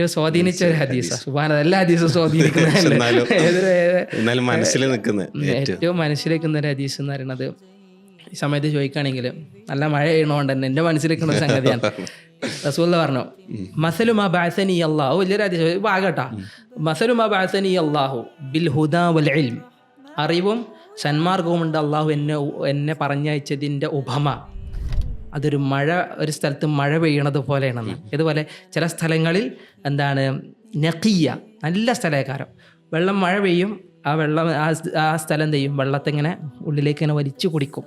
ഏറ്റവും സ്വാധീനിച്ച ഒരു ഹദീസ. സുബാന എല്ലാ ഹദീസും എന്നാലും മനസ്സിൽ നിൽക്കുന്ന ഏറ്റവും. മനസ്സിലേക്കുന്ന ഒരു ഹദീസ് എന്ന് പറയുന്നത് ഈ സമയത്ത് ചോദിക്കുകയാണെങ്കിൽ നല്ല മഴ ചെയ്യണോണ്ട് തന്നെ എന്റെ മനസ്സിലേക്കുന്ന ഒരു സംഗതിയാണ്. റസൂല്ല പറഞ്ഞു മസലുമാ ബാസനി അള്ളാഹു വലിയൊരു ഹദീസ്. ഭാഗട്ടാ. മസലുമാ ബാസനി അള്ളാഹു ബിൽ ഹുദാ വൽ ഇൽം അറിവും സന്മാർഗവും ഉണ്ട് അള്ളാഹു എന്നെ എന്നെ പറഞ്ഞയച്ചതിന്റെ ഉപമ. അതൊരു മഴ ഒരു സ്ഥലത്ത് മഴ പെയ്യണത് പോലെയാണെന്ന്. ഇതുപോലെ ചില സ്ഥലങ്ങളിൽ എന്താണ് നക്കിയ നല്ല സ്ഥലക്കാരം. വെള്ളം മഴ പെയ്യും ആ വെള്ളം ആ സ്ഥലം എന്ത് ചെയ്യും? വെള്ളത്തിങ്ങനെ ഉള്ളിലേക്ക് ഇങ്ങനെ വലിച്ചു കുടിക്കും.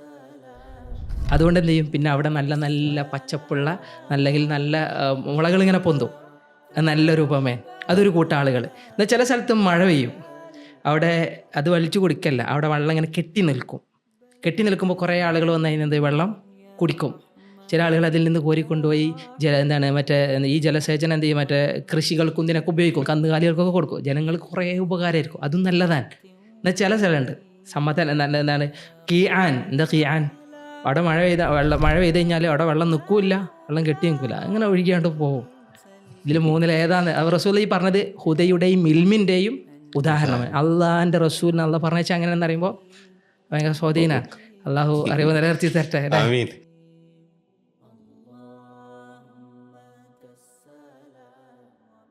അതുകൊണ്ട് എന്ത് ചെയ്യും? പിന്നെ അവിടെ നല്ല നല്ല പച്ചപ്പുള്ള അല്ലെങ്കിൽ നല്ല മുളകൾ ഇങ്ങനെ പൊന്തും. നല്ലൊരു ഉപമേൻ അതൊരു കൂട്ടം ആളുകൾ എന്നാൽ ചില സ്ഥലത്ത് മഴ പെയ്യും. അവിടെ അത് വലിച്ചു കുടിക്കല്ല. അവിടെ വെള്ളം ഇങ്ങനെ കെട്ടി നിൽക്കും. കെട്ടി നിൽക്കുമ്പോൾ കുറേ ആളുകൾ വന്ന് കഴിഞ്ഞാൽ വെള്ളം കുടിക്കും. ചില ആളുകൾ അതിൽ നിന്ന് കോരിക്കൊണ്ടുപോയി ജല എന്താണ് മറ്റേ ഈ ജലസേചനം എന്ത് ചെയ്യും? മറ്റേ കൃഷികൾക്കും ഇതിനൊക്കെ ഉപയോഗിക്കും. കന്നുകാലികൾക്കൊക്കെ കൊടുക്കും. ജനങ്ങൾക്ക് കുറേ ഉപകാരമായിരിക്കും. അതും നല്ലതാണ്. എന്നാൽ ചില സ്ഥലമുണ്ട്. സമ്മതൻ എന്താണ്? കീ ആൻ എന്താ കീ ആൻ അവിടെ മഴ പെയ്ത വെള്ളം മഴ പെയ്ത് കഴിഞ്ഞാൽ അവിടെ വെള്ളം നിൽക്കൂല വെള്ളം കെട്ടി നിൽക്കില്ല. അങ്ങനെ ഒഴുകിയാണ്ട് പോകും. ഇതിൽ മൂന്നിൽ ഏതാണ്? റസൂൽ ഈ പറഞ്ഞത് ഹുദയുടെയും മിൽമിന്റെയും ഉദാഹരണമാണ്. അള്ളാഹിന്റെ റസൂലിന് അള്ള പറഞ്ഞാൽ അങ്ങനെ എന്ന് പറയുമ്പോൾ ഭയങ്കര സ്വാധീനമാണ് അള്ളാഹു അറിവ് നിലനിർത്തി തരട്ടെ